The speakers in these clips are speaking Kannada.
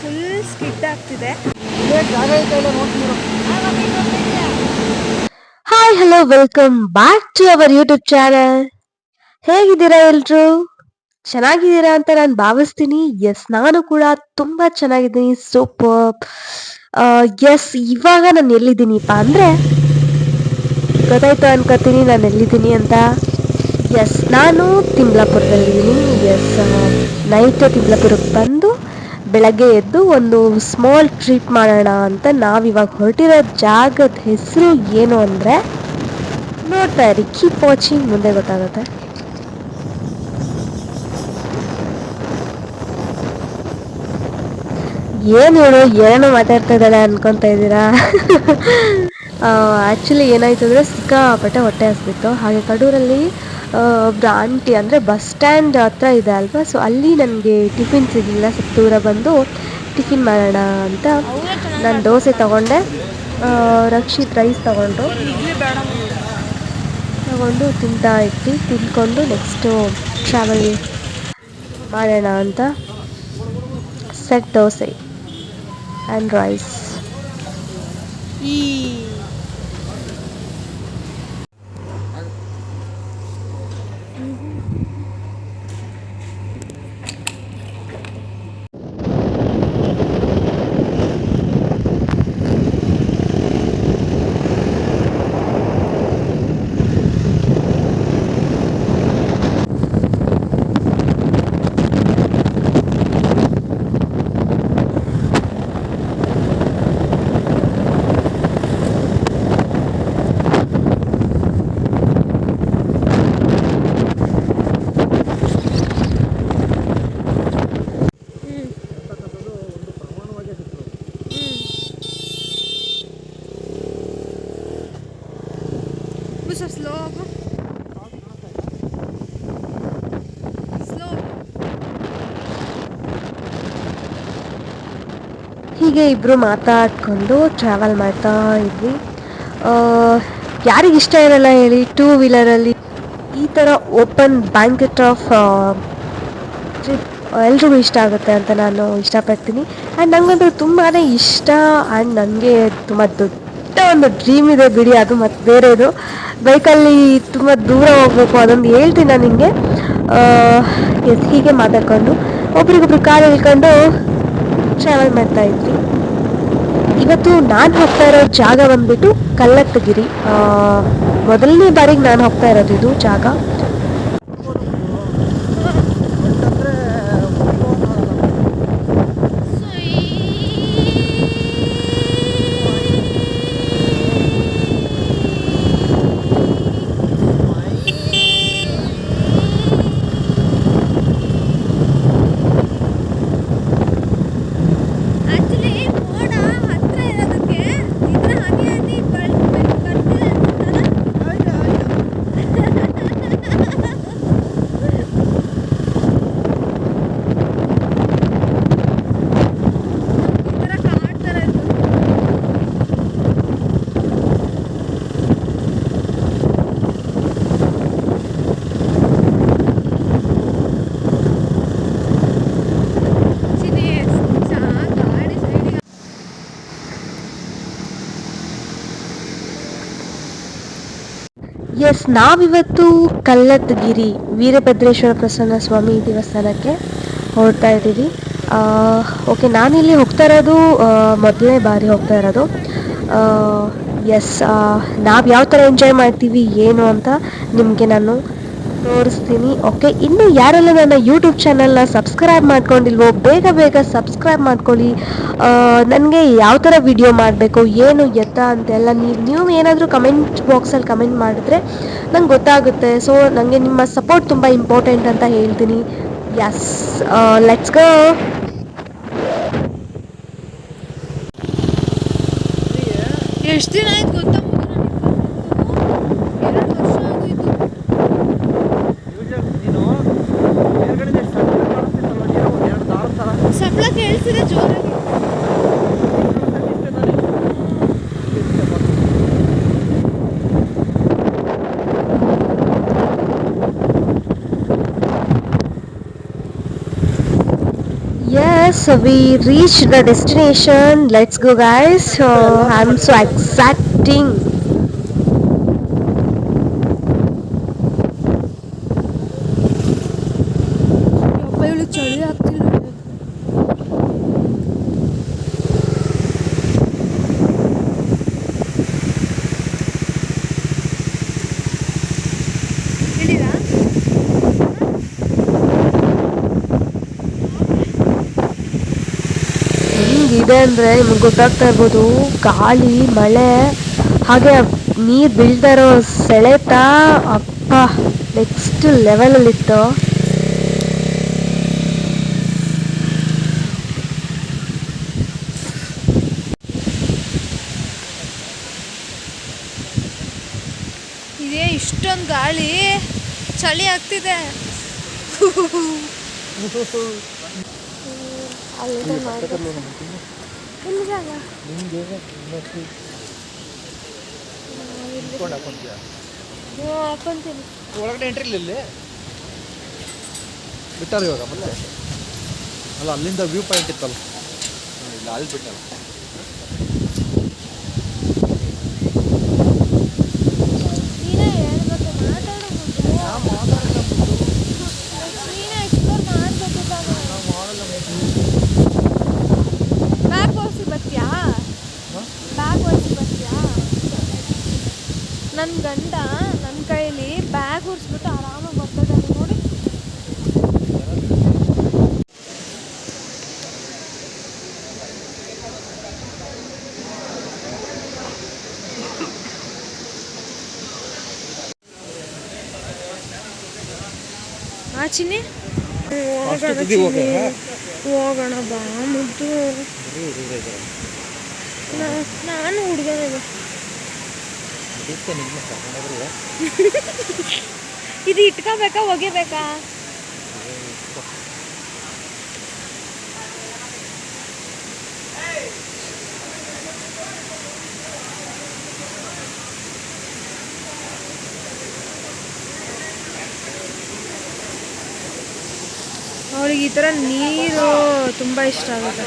ಫುಲ್ ಸ್ಕಿಡ್ ಆಗ್ತಿದೆ. Hi hello welcome back to our YouTube channel ಹೇಗಿದ್ದೀರಾ ಎಲ್ರು? ಚೆನ್ನಾಗಿದ್ದೀರಾ ಅಂತ ನಾನು ಭಾವಿಸ್ತೀನಿ. ಎಸ್ ನಾನು ಕೂಡ ತುಂಬಾ ಚೆನ್ನಾಗಿದ್ದೀನಿ. ಸೂಪರ್ ಎಸ್ ಇವಾಗ ನಾನು ಎಲ್ಲಿದ್ದೀನಿಪ್ಪ ಅಂದ್ರೆ, ಗೊತ್ತಾಯ್ತು ಅನ್ಕೋತೀನಿ ನಾನು ಎಲ್ಲಿದ್ದೀನಿ ಅಂತ. ಎಸ್ ನಾನು ತಿಮ್ಲಾಪುರದಲ್ಲಿದ್ದೀನಿ. ಎಸ್ ನೈಟ್ ತಿಮ್ಲಾಪುರಕ್ಕೆ ಬಂದು ಬೆಳಗ್ಗೆ ಎದ್ದು ಒಂದು ಸ್ಮಾಲ್ ಟ್ರಿಪ್ ಮಾಡೋಣ ಅಂತ ನಾವಿವಾಗ ಹೊರಟಿರೋ ಜಾಗದ ಹೆಸರು ಏನು ಅಂದರೆ, ನೋಡ್ತಾ ಇರಿ ಕೀಪ್ ವಾಚಿಂಗ್ ಮುಂದೆ ಗೊತ್ತಾಗುತ್ತೆ. ಏನು ಹೇಳು ಏನೋ ಮಾತಾಡ್ತಾ ಇದ್ದಾಳೆ ಅನ್ಕೊಂತ ಇದ್ದೀರಾ? ಆ್ಯಕ್ಚುಲಿ ಏನಾಯ್ತು ಅಂದರೆ ಸಿಕ್ಕಾಪಟ್ಟೆ ಹೊಟ್ಟೆ ಹಸ್ಬಿತ್ತು ಹಾಗೆ ಕಡೂರಲ್ಲಿ ಆಂಟಿ ಅಂದರೆ ಬಸ್ ಸ್ಟ್ಯಾಂಡ್ ಹತ್ರ ಇದೆ ಅಲ್ವಾ? ಸೊ ಅಲ್ಲಿ ನನಗೆ ಟಿಫಿನ್ ಸಿಗಲಿಲ್ಲ. ಸ್ವಲ್ಪ ದೂರ ಬಂದು ಟಿಫಿನ್ ಮಾಡೋಣ ಅಂತ ನಾನು ದೋಸೆ ತಗೊಂಡೆ. ರಕ್ಷಿತ್ ರೈಸ್ ತಗೊಂಡು ತಗೊಂಡು ತಿಂತಾ ಇದ್ವಿ. ತಿಂದ್ಕೊಂಡು ನೆಕ್ಸ್ಟು ಟ್ರಾವೆಲ್ ಮಾಡೋಣ ಅಂತ. ಸೆಟ್ ದೋಸೆ ಆ್ಯಂಡ್ ರೈಸ್ ಈ ಸ್ವಲ್ಪ ಸ್ಲೋ ಆಗು ಸ್ಲೋ ಹೀಗೆ ಇಬ್ಬರು ಮಾತಾಡ್ಕೊಂಡು ಟ್ರಾವೆಲ್ ಮಾಡ್ತಾ ಇದ್ವಿ. ಯಾರಿಗೆ ಇಷ್ಟ ಇರಲ್ಲ ಹೇಳಿ ಟೂ ವೀಲರಲ್ಲಿ ಈ ಥರ ಓಪನ್ ಬ್ಯಾಂಕೆಟ್ ಆಫ್ ಟ್ರಿಪ್ ಎಲ್ರಿಗೂ ಇಷ್ಟ ಆಗುತ್ತೆ ಅಂತ ನಾನು ಇಷ್ಟಪಡ್ತೀನಿ. ಆ್ಯಂಡ್ ನನಗಂತೂ ತುಂಬಾ ಇಷ್ಟ ಆ್ಯಂಡ್ ನನಗೆ ತುಂಬ ದೊಡ್ಡ ಒಂದು ಡ್ರೀಮ್ ಇದೆ ಬಿಡಿ, ಅದು ಮತ್ತು ಬೇರೆದು. ಬೈಕಲ್ಲಿ ತುಂಬ ದೂರ ಹೋಗಬೇಕು ಅದೊಂದು ಹೇಳ್ತೀನಿ ನಾನು ನಿಮಗೆ ಎಸ್ ಹೀಗೆ ಮಾತಾಡ್ಕೊಂಡು ಒಬ್ರಿಗೊಬ್ರು ಕಾಲು ಇಳ್ಕೊಂಡು ಟ್ರಾವೆಲ್ ಮಾಡ್ತಾ ಇದ್ವಿ. ಇವತ್ತು ನಾನು ಹೋಗ್ತಾ ಇರೋ ಜಾಗ ಬಂದ್ಬಿಟ್ಟು ಕಲ್ಲತ್ತಗಿರಿ. ಮೊದಲನೇ ಬಾರಿಗೆ ನಾನು ಹೋಗ್ತಾ ಇರೋದು ಇದು ಜಾಗ ಆಕ್ಚುಲಿ ಮೋಡ ಹತ್ರ ಇರೋದಕ್ಕೆ ಇದ್ರ ಹನಿ ಹನಿ ಕಟ್ತಿದೆ ಈ ಥರ ಕಾಡ್ತಾರೆ ಚಿನಿ ಚಾ ಗಾಡಿ ಸೈಡಿಗೆ ಎಸ್ ನಾವಿವತ್ತು ಕಲ್ಲತ್ಗಿರಿ ವೀರಭದ್ರೇಶ್ವರ ಪ್ರಸನ್ನ ಸ್ವಾಮಿ ದೇವಸ್ಥಾನಕ್ಕೆ ಹೋಗ್ತಾ ಇದ್ದೀವಿ. ಓಕೆ ನಾನಿಲ್ಲಿ ಹೋಗ್ತಾ ಇರೋದು ಮೊದಲನೇ ಬಾರಿ ಹೋಗ್ತಾ ಇರೋದು. ಎಸ್ ನಾವು ಯಾವ ಥರ ಎಂಜಾಯ್ ಮಾಡ್ತೀವಿ, ಏನು ಅಂತ ನಿಮಗೆ ನಾನು ತೋರಿಸ್ತೀನಿ. ಓಕೆ ಇನ್ನು ಯಾರೆಲ್ಲ ನನ್ನ ಯೂಟ್ಯೂಬ್ ಚಾನಲ್ನ ಸಬ್ಸ್ಕ್ರೈಬ್ ಮಾಡ್ಕೊಂಡಿಲ್ವೋ, ಬೇಗ ಬೇಗ ಸಬ್ಸ್ಕ್ರೈಬ್ ಮಾಡ್ಕೊಳ್ಳಿ. ನನಗೆ ಯಾವ ಥರ ವಿಡಿಯೋ ಮಾಡಬೇಕು, ಏನು ಎತ್ತ ಅಂತೆಲ್ಲ ನೀವು ನೀವು ಏನಾದರೂ ಕಮೆಂಟ್ ಬಾಕ್ಸಲ್ಲಿ ಕಮೆಂಟ್ ಮಾಡಿದ್ರೆ ನಂಗೆ ಗೊತ್ತಾಗುತ್ತೆ. ಸೊ ನನಗೆ ನಿಮ್ಮ ಸಪೋರ್ಟ್ ತುಂಬ ಇಂಪಾರ್ಟೆಂಟ್ ಅಂತ ಹೇಳ್ತೀನಿ. ಎಸ್ ಲೆಟ್ಸ್ ಗೋ ಎಷ್ಟು ದಿನ ಆಯ್ತು ಗೊತ್ತಾ? Yes, we reached the destination. Let's go, guys. So I'm so exciting. ಹೆಂಗಿದೆ ಅಂದರೆ ನಿಮ್ಗೆ ಗೊತ್ತಾಗ್ತಾ ಇರ್ಬೋದು ಗಾಳಿ ಮಳೆ ಹಾಗೆ ನೀರು ಬೀಳ್ತಾ ಇರೋ ಸೆಳೆತ ಅಪ್ಪ ನೆಕ್ಸ್ಟ್ ಲೆವೆಲಲ್ಲಿತ್ತು ಇದೇ ಇಷ್ಟೊಂದು ಗಾಳಿ ಚಳಿ ಆಗ್ತಿದೆ. ಅಲ್ಲಿದೆ ಹಾಕೊಂತೀನಿ. ಒಳಗಡೆ ಎಂಟ್ರಿ ಇಲ್ಲ ಇಲ್ಲಿ? ಬಿಟ್ಟಾರ ಇವಾಗ ಮತ್ತೆ? ಅಲ್ಲ ಅಲ್ಲಿಂದ ವ್ಯೂ ಪಾಯಿಂಟ್ ಇತ್ತಲ್ಲ ಇಲ್ಲ ಅಲ್ಲಿ ಬಿಟ್ಟಲ್ಲ ನೀನೇ ಹೇಳ್ಬೇಕು ಮಾತಾಡೋದು ನೀನೇ ಎಕ್ಸ್ಪ್ಲೋರ್ ಮಾಡಬೇಕು ಬ್ಯಾಗ್ ಓಡಿಸಿ ಬರ್ತೀಯಾ ಬ್ಯಾಗ್ ಓಡಿಸಿ ಬರ್ತೀಯಾ ನನ್ನ ಗಂಡ ನನ್ನ ಕೈಲಿ ಬ್ಯಾಗ್ ಓಡಿಸ್ಬಿಟ್ಟು ಆರಾಮಾಗಿ ಬರ್ತಿದ್ದಾನೆ ನೋಡಿ. ಆ ಚಿನ್ನಿ? ಹೋಗೋಣ ಬಾ ಮುದ್ದು ನಾನು ಹುಡುಗನೇ ಬಾ ಇದು ಇಟ್ಕೋಬೇಕಾ ಒಗೆಬೇಕಾ? ಅವಳಿಗೆ ಈ ಥರ ನೀರು ತುಂಬ ಇಷ್ಟ ಆಗುತ್ತೆ.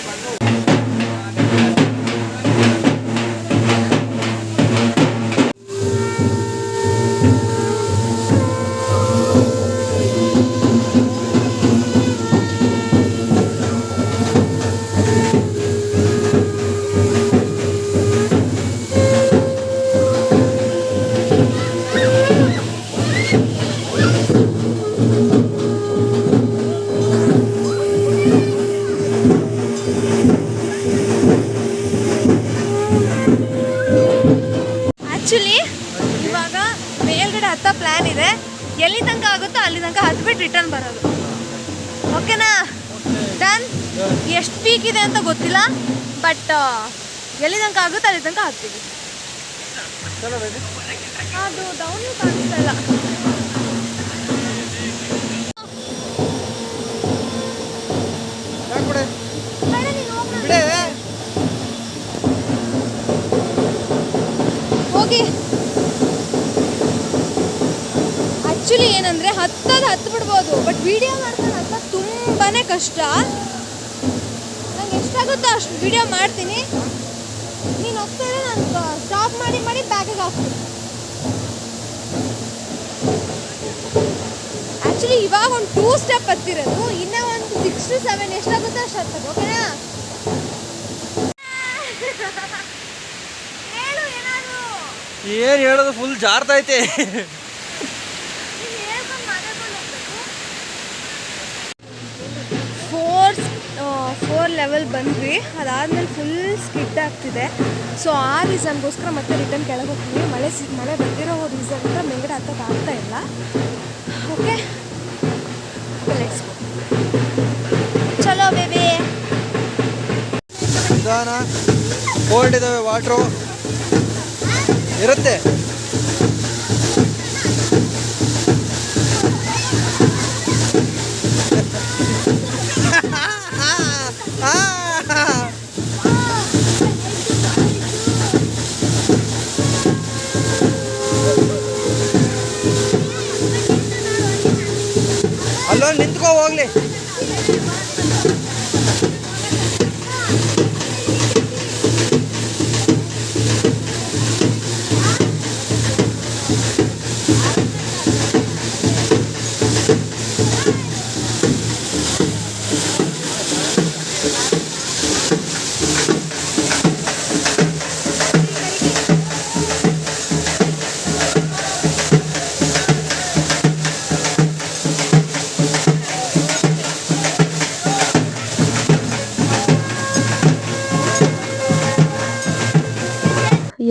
ರಿಟರ್ನ್ ಬರೋದು. ಓಕೆನಾ ಡನ್ ಎಷ್ಟು ಪೀಕ್ ಇದೆ ಅಂತ ಗೊತ್ತಿಲ್ಲ ಬಟ್ ಎಲ್ಲಿ ತನಕ ಆಗುತ್ತೆ ಅಲ್ಲಿ ತನಕ ಹಾಕ್ತೀವಿ. ಅದು ಡೌನ್ ಕಾಣಿಸ್ತಾ ಇಲ್ಲ ಯಾಕೆ ಬಿಡೆ ಬೇಡ ನೀನು ಹೋಗ್ಬಿಡು. ಬಿಡೆ ಹೋಗಿ ಆ್ಯಕ್ಚುಲಿ ಏನಂದರೆ ಹತ್ತದು ಹತ್ತು ಬಿಡ್ಬೋದು ಬಟ್ ವೀಡಿಯೋ ಮಾಡ್ಕೊಂಡು ಅಂತ ತುಂಬಾ ಕಷ್ಟ. ನಂಗೆ ಎಷ್ಟಾಗುತ್ತೋ ಅಷ್ಟು ವೀಡಿಯೋ ಮಾಡ್ತೀನಿ. ನೀನು ಹೋಗ್ತಾರೆ ನಾನು ಸ್ಟಾಪ್ ಮಾಡಿ ಮಾಡಿ ಬ್ಯಾಗಿಗೆ ಹಾಕ್ತೀನಿ. ಆ್ಯಕ್ಚುಲಿ ಇವಾಗ ಒಂದು ಟೂ ಸ್ಟೆಪ್ ಹತ್ತಿರೋದು, ಇನ್ನೂ ಒಂದು ಸಿಕ್ಸ್ ಟು ಸೆವೆನ್ ಎಷ್ಟಾಗುತ್ತೋ ಅಷ್ಟು ಹತ್ತದು ಓಕೆನಾ ಏನು ಹೇಳೋದು ಫುಲ್ ಜಾರ್ತೈತೆ ಫೋರ್ ಫೋರ್ ಲೆವೆಲ್ ಬಂದ್ವಿ. ಅದಾದಮೇಲೆ ಫುಲ್ ಸ್ಕಿಡ್ ಆಗ್ತಿದೆ. ಸೊ ಆ ರೀಸನ್ಗೋಸ್ಕರ ಮತ್ತೆ ರಿಟರ್ನ್ ಕೆಳಗೆ ಹೋಗ್ತೀವಿ. ಮಳೆ ಸಿ, ಮಳೆ ಬಂದಿರೋ ರೀಸನ್ನಿಂದ ಮೇಲ್ಗಡೆ ಹತ್ತಕ್ಕೆ ಆಗ್ತಾ ಇಲ್ಲ. ಓಕೆ ಲೆಟ್ಸ್ ಚಲೋ ಬೇಬಿ ಕೋಲ್ಡ್ ಇದಾವೆ ವಾಟ್ರು ಇರುತ್ತೆ.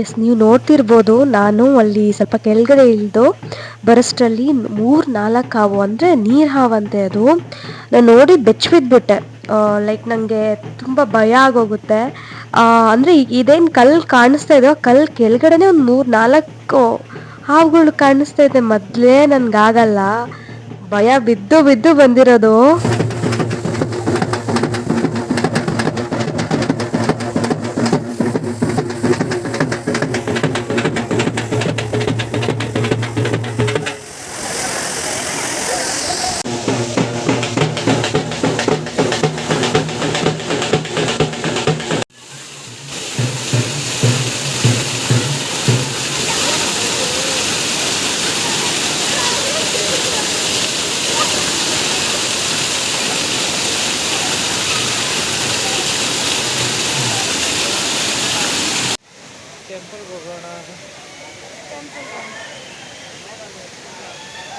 ಎಸ್ ನೀವು ನೋಡ್ತಿರ್ಬೋದು, ನಾನು ಅಲ್ಲಿ ಸ್ವಲ್ಪ ಕೆಳಗಡೆ ಇಳಿದು ಬರೋಷ್ಟರಲ್ಲಿ ಮೂರು ನಾಲ್ಕು ಹಾವು, ಅಂದರೆ ನೀರು ಹಾವಂತೆ ಅದು. ನಾನು ನೋಡಿ ಬೆಚ್ಚಿಬಿದ್ಬಿಟ್ಟೆ ಲೈಕ್ ನನಗೆ ತುಂಬ ಭಯ ಆಗೋಗುತ್ತೆ. ಅಂದರೆ ಇದೇನು ಕಲ್ಲು ಕಾಣಿಸ್ತಾ ಇದೆಯೋ, ಕಲ್ಲು ಕೆಳಗಡೆನೇ ಒಂದು ಮೂರು ನಾಲ್ಕು ಹಾವುಗಳು ಕಾಣಿಸ್ತಾ ಇದೆ. ಮೊದಲೇ ನನಗಾಗಲ್ಲ ಭಯ ಬಿದ್ದು ಬಿದ್ದು ಬಂದಿರೋದು.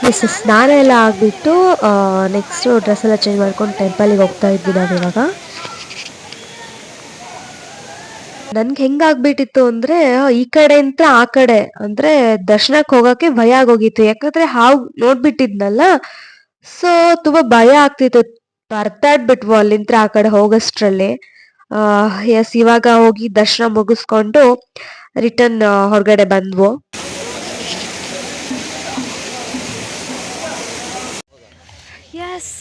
ಎಸ್ ಸ್ನಾನ ಎಲ್ಲ ಆಗಿಬಿಟ್ಟು ನೆಕ್ಸ್ಟು ಡ್ರೆಸ್ ಎಲ್ಲ ಚೇಂಜ್ ಮಾಡ್ಕೊಂಡು ಟೆಂಪಲಿಗೆ ಹೋಗ್ತಾ ಇದ್ವಿ ನಾವು ಇವಾಗ. ನನ್ಗೆ ಹೆಂಗಾಗ್ಬಿಟ್ಟಿತ್ತು ಅಂದರೆ ಈ ಕಡೆ ಅಂತ ಆ ಕಡೆ. ಅಂದರೆ ದರ್ಶನಕ್ಕೆ ಹೋಗೋಕ್ಕೆ ಭಯ ಆಗೋಗಿತ್ತು. ಯಾಕಂದರೆ ಹಾವು ನೋಡ್ಬಿಟ್ಟಿದ್ನಲ್ಲ ಸೊ ತುಂಬ ಭಯ ಆಗ್ತಿತ್ತು. ಬರ್ತಾಡ್ಬಿಟ್ವು ಅಲ್ಲಿಂದ ಆ ಕಡೆ ಹೋಗೋಷ್ಟ್ರಲ್ಲಿ. ಎಸ್ ಇವಾಗ ಹೋಗಿ ದರ್ಶನ ಮುಗಿಸ್ಕೊಂಡು ರಿಟರ್ನ್ ಹೊರಗಡೆ ಬಂದ್ವು. ಎಸ್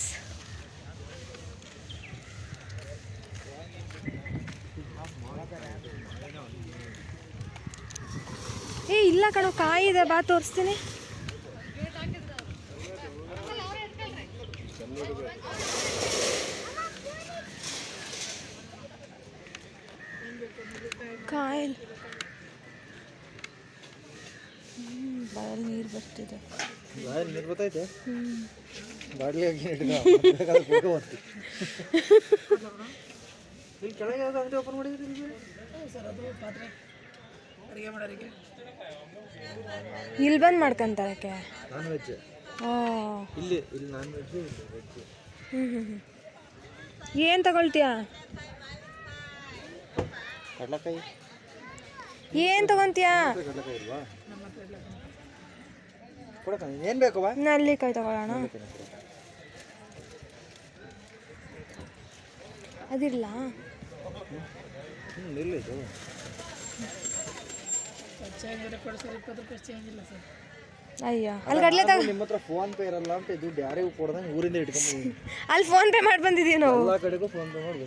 ಏ ಇಲ್ಲ ಕಣೋ ಕಾಯಿದೆ ಬಾ ತೋರಿಸ್ತೀನಿ ಕಾಯಿ ಬಾಯಲ್ಲಿ ನೀರು ಬರ್ತಿದೆ ಬಾಯಲ್ಲಿ ನೀರು ಬರ್ತೈತೆ ಹಿಡಿದ ಇಲ್ಲಿ ಕೆಳಗೆ ಯಾವ್ದು ಅಂಗಡಿ ಓಪನ್ ಮಾಡಿದ್ರಿ ನೀವು ಇಲ್ಲಿ ಬಂದು ಮಾಡ್ಕೊಂತಾರಕ್ಕೆ ನಾನ್ ವೆಜ್ ಇಲ್ಲಿ ಇಲ್ಲಿ ನಾನ್ ವೆಜ್ ಇಲ್ಲಿ ವೆಜ್ ಹ್ಞೂ ಹ್ಞೂ ಹ್ಞೂ ಏನು ತಗೊಳ್ತೀಯಾ? ಕಡ್ಲೆಕಾಯಿ. ಏನು ತಗೊಂತೀಯಾ? ಕಡ್ಲೆಕಾಯಿ ಇಲ್ವಾ? ಕೊಡಕ ಏನು ಬೇಕವ್ವ ನಲ್ಲಿಕಾಯಿ ತಗೊಳ್ಳೋಣ. ಅದಿಲ್ಲ ಹ್ಞೂ ಇಲ್ಲ ಇದು ಅಯ್ಯ ಅಲ್ಲಿ ಗಡ್ಲೆ ತಗೋ. ನಿಮ್ಮ ಹತ್ರ ಫೋನ್ ಪೇ ಇರಲ್ಲ ಅಂತ ದುಡ್ಡು ಯಾರಿಗೂ ಕೊಡ್ದಂಗೆ ಊರಿಂದ ಇಟ್ಕೊಂಡು ಅಲ್ಲಿ ಫೋನ್ ಪೇ ಮಾಡಿ ಬಂದಿದ್ದೀವಿ ನಾವು? ಎಲ್ಲ ಕಡೆಗೂ ಫೋನ್ ಪೇ ಮಾಡಿ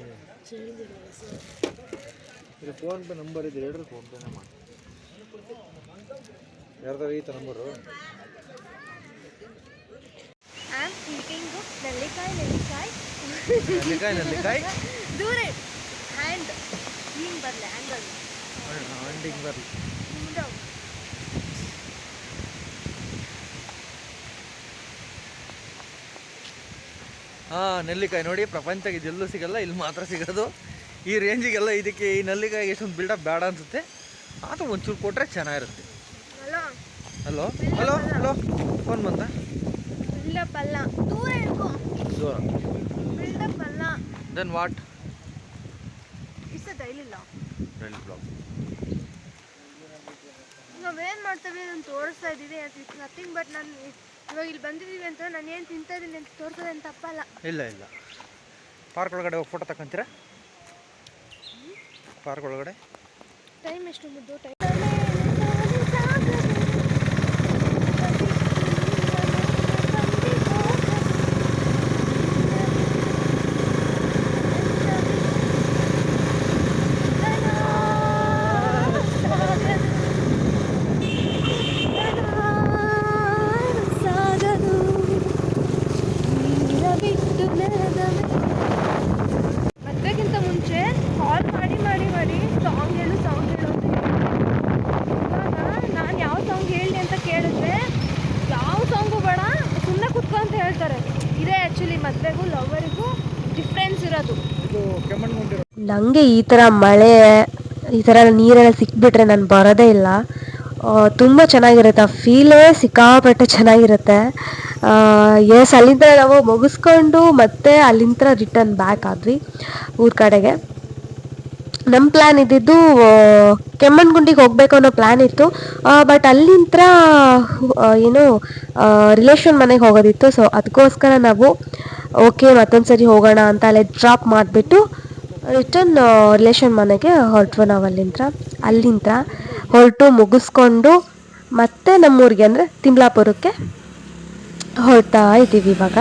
ಇದು ಫೋನ್ ಪೇ ನಂಬರ್ ಇದೆ ಹೇಳ್ರಿ ಫೋನ್ ಪೇನೇ ಮಾಡಿ. ಯಾರ್ದಾರ ಐತ ನಂಬರು ನೆಲ್ಲಿಕಾಯಿ ನೆಲ್ಲಿಕಾಯಿ. ನೆಲ್ಲಿಕಾಯಿ ನೆಲ್ಲಿಕಾಯಿ. ದೂರ. ಹ್ಯಾಂಡ್ ಹಿಂಗೆ ಬರಲಿ ಹ್ಯಾಂಗಲ್ ಹಿಂಗೆ ಬರಲಿ. ಹಾಂ ನೆಲ್ಲಿಕಾಯಿ ನೋಡಿ ಪ್ರಪಂಚಕ್ಕೆ ಇದೆಲ್ಲೂ ಸಿಗಲ್ಲ ಇಲ್ಲಿ ಮಾತ್ರ ಸಿಗೋದು. ಈ ರೇಂಜಿಗೆಲ್ಲ ಇದಕ್ಕೆ ಈ ನೆಲ್ಲಿಕಾಯಿ ಎಷ್ಟೊಂದು ಬಿಲ್ಡಪ್ ಬೇಡ ಅನ್ಸುತ್ತೆ. ಆದರೂ ಒಂಚೂರು ಕೊಟ್ಟರೆ ಚೆನ್ನಾಗಿರುತ್ತೆ. ಹಲೋ ಹಲೋ ಹಲೋ ಫೋನ್ ಅಲ್ಲ ದೂರ. ದೆನ್ ವಾಟ್ ಇಷ್ಟ ಡೈಲಿಲ್ಲ vlog. ಬ್ಲಾಕ್ ನಾವೇನು ಮಾಡ್ತೇವೆ ನಾನು ತೋರಿಸ್ತಾ ಇದ್ದೀವಿ. ಇಟ್ಸ್ ನಥಿಂಗ್ ಬಟ್ ನಾನು ಇವಾಗ ಇಲ್ಲಿ ಬಂದಿದ್ದೀವಿ ಅಂತ ನಾನು ಏನು ತಿಂತಾ ಇದ್ದೀನಿ ಅಂತ ತೋರಿಸೋದು ಅಂತ ತಪ್ಪಲ್ಲ. ಇಲ್ಲ ಇಲ್ಲ. ಪಾರ್ಕ್ ಒಳಗಡೆ ಹೋಗಿ ಫೋಟೋ ತಗೊಂತೀರಾ ಪಾರ್ಕ್ ಒಳಗಡೆ? ಟೈಮ್ ಎಷ್ಟು ಮುದ್ದು ಟೈಮ್ ಮದುವೆಗಿಂತ ಮುಂಚೆ ಕಾಲ್ ಮಾಡಿ ಮಾಡಿ ಮಾಡಿ ಸಾಂಗ್ ಹೇಳು ಸಾಂಗ್ ಹೇಳು ಅಂತ ಇವಾಗ ನಾನು ಯಾವ ಸಾಂಗ್ ಹೇಳಿ ಅಂತ ಕೇಳಿದ್ರೆ ಯಾವ ಸಾಂಗು ಬೇಡ ಸುಮ್ಮನೆ ಕುತ್ಕೊ ಅಂತ ಹೇಳ್ತಾರೆ. ಇದೇ ಆ್ಯಕ್ಚುಲಿ ಮದುವೆಗೂ ಲವರಿಗೂ ಡಿಫ್ರೆನ್ಸ್ ಇರೋದು. ನನಗೆ ಈ ಥರ ಮಳೆ ಈ ಥರ ನೀರೆಲ್ಲ ಸಿಕ್ಬಿಟ್ರೆ ನಾನು ಬರೋದೇ ಇಲ್ಲ. ತುಂಬ ಚೆನ್ನಾಗಿರುತ್ತೆ. ಆ ಫೀಲೇ ಸಿಕ್ಕಾಪಟ್ಟೆ ಚೆನ್ನಾಗಿರುತ್ತೆ. ಎಸ್ ಅಲ್ಲಿಂದ ನಾವು ಮುಗಿಸ್ಕೊಂಡು ಮತ್ತೆ ಅಲ್ಲಿಂದ ರಿಟರ್ನ್ ಬ್ಯಾಕ್ ಆದ್ವಿ ಊರ ಕಡೆಗೆ. ನಮ್ಮ ಪ್ಲ್ಯಾನ್ ಇದ್ದಿದ್ದು ಆ, ಹೋಗ್ಬೇಕು ಹೋಗಬೇಕು ಅನ್ನೋ ಪ್ಲ್ಯಾನ್ ಇತ್ತು. ಬಟ್ ಅಲ್ಲಿಂದ ಏನು ರಿಲೇಷನ್ ಮನೆಗೆ ಹೋಗೋದಿತ್ತು. ಸೊ ಅದಕ್ಕೋಸ್ಕರ ನಾವು ಓಕೆ ಮತ್ತೊಂದು ಸರಿ ಹೋಗೋಣ ಅಂತ ಅಲ್ಲೇ ಡ್ರಾಪ್ ಮಾಡಿಬಿಟ್ಟು ರಿಟರ್ನ್ ರಿಲೇಷನ್ ಮನೆಗೆ ಹೊರಟ್ವು ನಾವು ಅಲ್ಲಿಂದ ಅಲ್ಲಿಂದ ಹೊರಟು ಮುಗಿಸ್ಕೊಂಡು ಮತ್ತೆ ನಮ್ಮೂರಿಗೆ ಅಂದರೆ ತಿಮ್ಲಾಪುರಕ್ಕೆ ಹೊರಡ್ತಾ ಇದ್ದೀವಿ ಇವಾಗ.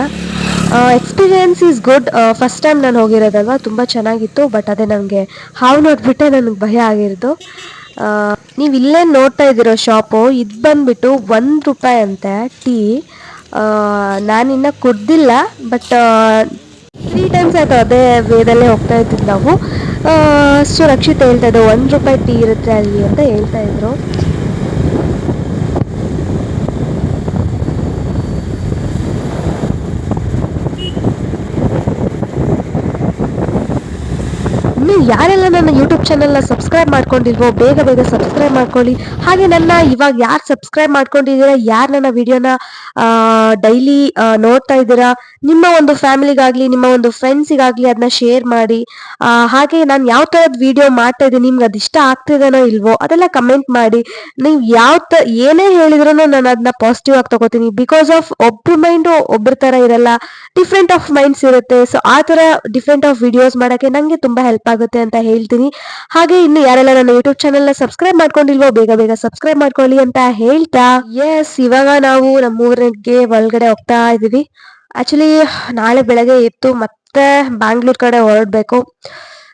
Experience is good first time ನಾನು ಹೋಗಿರೋದಲ್ವ? ತುಂಬ ಚೆನ್ನಾಗಿತ್ತು ಬಟ್ ಅದೇ ನನಗೆ ಹಾವು ನೋಡಿಬಿಟ್ಟೆ ನನಗೆ ಭಯ ಆಗಿರೋದು. ನೀವು ಇಲ್ಲೇ ನೋಡ್ತಾ ಇದ್ದೀರೋ ಶಾಪು, ಇದು ಬಂದುಬಿಟ್ಟು ಒಂದು ರೂಪಾಯಿ ಅಂತೆ, ಟೀ. ನಾನಿನ್ನ ಕುಡ್ದಿಲ್ಲ ಬಟ್ ತ್ರೀ ಟೈಮ್ಸ್ ಆಯಿತು ಅದೇ ವೇದಲ್ಲೇ ಹೋಗ್ತಾ ಇದ್ದೀವಿ ನಾವು. ಸೊ ರಕ್ಷಿತ್ ಹೇಳ್ತಾ ಇದ್ದೆ ಒಂದು ರೂಪಾಯಿ ಟೀ ಇರುತ್ತೆ ಅಲ್ಲಿ ಅಂತ ಹೇಳ್ತಾ ಇದ್ರು. ಯಾರೆಲ್ಲ ನನ್ನ ಯೂಟ್ಯೂಬ್ ಚಾನಲ್ನ ಸಬ್ಸ್ಕ್ರೈಬ್ ಮಾಡ್ಕೊಂಡಿಲ್ವೋ ಬೇಗ ಬೇಗ ಸಬ್ಸ್ಕ್ರೈಬ್ ಮಾಡ್ಕೊಳ್ಳಿ. ಹಾಗೆ ನನ್ನ ಇವಾಗ ಯಾರು ಸಬ್ಸ್ಕ್ರೈಬ್ ಮಾಡ್ಕೊಂಡಿದ್ದೀರಾ, ಯಾರು ನನ್ನ ವಿಡಿಯೋನ ಡೈಲಿ ನೋಡ್ತಾ ಇದ್ದೀರಾ, ನಿಮ್ಮ ಒಂದು ಫ್ಯಾಮಿಲಿಗಾಗಲಿ ನಿಮ್ಮ ಒಂದು ಫ್ರೆಂಡ್ಸಿಗಾಗಲಿ ಅದನ್ನ ಶೇರ್ ಮಾಡಿ. ಹಾಗೆ ನಾನು ಯಾವ ಥರದ ವಿಡಿಯೋ ಮಾಡ್ತಾ ಇದ್ದೀನಿ, ನಿಮ್ಗೆ ಅದು ಇಷ್ಟ ಆಗ್ತಿದೇನೋ ಇಲ್ವೋ, ಅದೆಲ್ಲ ಕಮೆಂಟ್ ಮಾಡಿ. ನೀವು ಯಾವ ತ, ಏನೇ ಹೇಳಿದ್ರು ನಾನು ಅದನ್ನ ಪಾಸಿಟಿವ್ ಆಗಿ ತಗೋತೀನಿ. ಬಿಕಾಸ್ ಆಫ್ ಒಬ್ರು ಮೈಂಡು ಒಬ್ಬರ ಥರ ಇರಲ್ಲ ಡಿಫ್ರೆಂಟ್ ಆಫ್ ಮೈಂಡ್ಸ್ ಇರುತ್ತೆ. ಸೊ ಆ ಥರ ಡಿಫ್ರೆಂಟ್ ಆಫ್ ವಿಡಿಯೋಸ್ ಮಾಡೋಕ್ಕೆ ನನಗೆ ತುಂಬ ಹೆಲ್ಪ್ ಆಗುತ್ತೆ ಅಂತ ಹೇಳ್ತೀನಿ. ಹಾಗೆ ಇನ್ನು ಯಾರೆಲ್ಲ ನನ್ನ ಯೂಟ್ಯೂಬ್ ಚಾನಲ್ನ ಸಬ್ಸ್ಕ್ರೈಬ್ ಮಾಡ್ಕೊಂಡಿಲ್ವೋ ಬೇಗ ಬೇಗ ಸಬ್ಸ್ಕ್ರೈಬ್ ಮಾಡ್ಕೊಳ್ಳಿ ಅಂತ ಹೇಳ್ತಾ. ಎಸ್ ಇವಾಗ ನಾವು ನಮ್ಮೂರಿಗೆ ಒಳಗಡೆ ಹೋಗ್ತಾ ಇದ್ದೀವಿ. ಆಕ್ಚುಲಿ ನಾಳೆ ಬೆಳಗ್ಗೆ ಎದ್ದು ಮತ್ತೆ ಬ್ಯಾಂಗ್ಳೂರ್ ಕಡೆ ಹೊರಡಬೇಕು.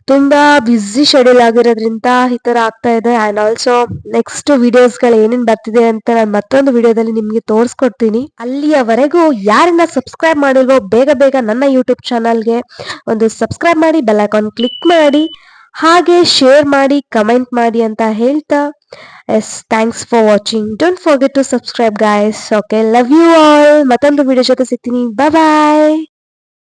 ತುಂಬಾ ಬ್ಯುಸಿ ಶೆಡ್ಯೂಲ್ ಆಗಿರೋದ್ರಿಂದ ಈ ತರ ಆಗ್ತಾ ಇದೆ. ಆ್ಯಂಡ್ ಆಲ್ಸೋ ನೆಕ್ಸ್ಟ್ ವಿಡಿಯೋಸ್ಗಳು ಏನೇನು ಬರ್ತಿದೆ ಅಂತ ನಾನು ಮತ್ತೊಂದು ವಿಡಿಯೋದಲ್ಲಿ ನಿಮಗೆ ತೋರಿಸ್ಕೊಡ್ತೀನಿ. ಅಲ್ಲಿಯವರೆಗೂ ಯಾರನ್ನ ಸಬ್ಸ್ಕ್ರೈಬ್ ಮಾಡಿಲ್ವೋ ಬೇಗ ಬೇಗ ನನ್ನ ಯೂಟ್ಯೂಬ್ ಚಾನಲ್ಗೆ ಒಂದು ಸಬ್ಸ್ಕ್ರೈಬ್ ಮಾಡಿ ಬೆಲ್ ಐಕಾನ್ ಕ್ಲಿಕ್ ಮಾಡಿ. ಹಾಗೆ ಶೇರ್ ಮಾಡಿ ಕಮೆಂಟ್ ಮಾಡಿ ಅಂತ ಹೇಳ್ತಾ yes thanks for watching don't forget to subscribe guys okay love you all ಮತ್ತೊಂದು ವಿಡಿಯೋ ಜೊತೆ ಸಿಗ್ತೀನಿ. ಬಾಯ್